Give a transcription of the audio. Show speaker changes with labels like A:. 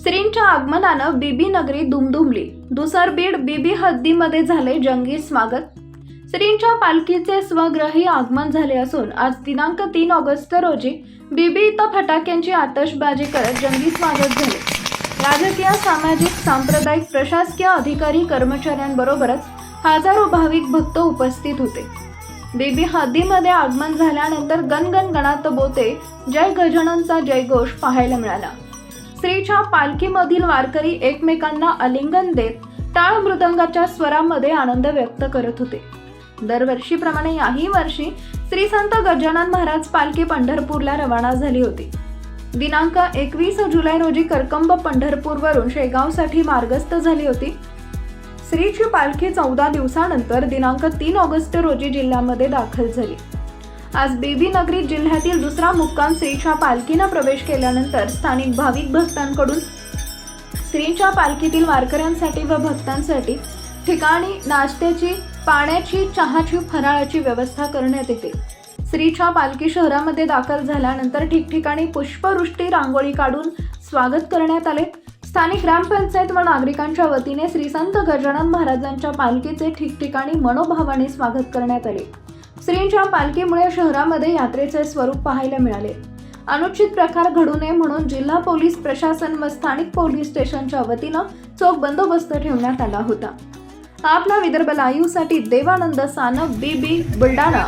A: श्रींच्या आगमनानं बीबी नगरी दुमदुमली. दुसर बीड बीबी हद्दीमध्ये झाले जंगी स्वागत. श्रींच्या पालखीचे स्वग्रही आगमन झाले असून आज दिनांक तीन ऑगस्ट रोजी बीबी इथं फटाक्यांची आतषबाजी करत जंगी स्वागत झाले. राजकीय सामाजिक सांप्रदायिक प्रशासकीय अधिकारी कर्मचाऱ्यांबरोबरच हजारो भाविक भक्त उपस्थित होते. बीबी हद्दीमध्ये आगमन झाल्यानंतर गणगण गणात बोते जय गजाननचा जयघोष पाहायला मिळाला. स्त्रीच्या पालखीमधील वारकरी एकमेकांना आलिंगन देत टाळ मृदंगाच्या स्वरामध्ये आनंद व्यक्त करत होते. दरवर्षीप्रमाणे याही वर्षी श्री संत गजानन महाराज पालखी पंढरपूरला रवाना झाली होती. दिनांक एकवीस जुलै रोजी करकंब पंढरपूरवरून शेगावसाठी मार्गस्थ झाली होती. श्रीची पालखी चौदा दिवसानंतर दिनांक तीन ऑगस्ट रोजी जिल्ह्यामध्ये दाखल झाली. आज बेबी नगरी जिल्ह्यातील दुसरा मुक्काम श्रीच्या पालखीनं प्रवेश केल्यानंतर स्थानिक भाविक भक्तांकडून श्रीच्या पालखीतील वारकऱ्यांसाठी व भक्तांसाठी ठिकाणी नाश्त्याची पाण्याची चहाची फराळाची व्यवस्था करण्यात येते. श्रीच्या पालखी शहरामध्ये दाखल झाल्यानंतर ठिकठिकाणी पुष्पवृष्टी रांगोळी काढून स्वागत करण्यात आले. स्थानिक ग्रामपंचायत व नागरिकांच्या वतीने श्री संत गजानन महाराजांच्या पालखीचे ठिकठिकाणी मनोभावाने स्वागत करण्यात आले. श्रींच्या पालखीमुळे शहरामध्ये यात्रेचे स्वरूप पाहायला मिळाले. अनुचित प्रकार घडू नये म्हणून जिल्हा पोलीस प्रशासन व स्थानिक पोलीस स्टेशनच्या वतीनं चोख बंदोबस्त ठेवण्यात आला होता. आपला विदर्भ लाईव्हसाठी देवानंद सानप बीबी बुलडाणा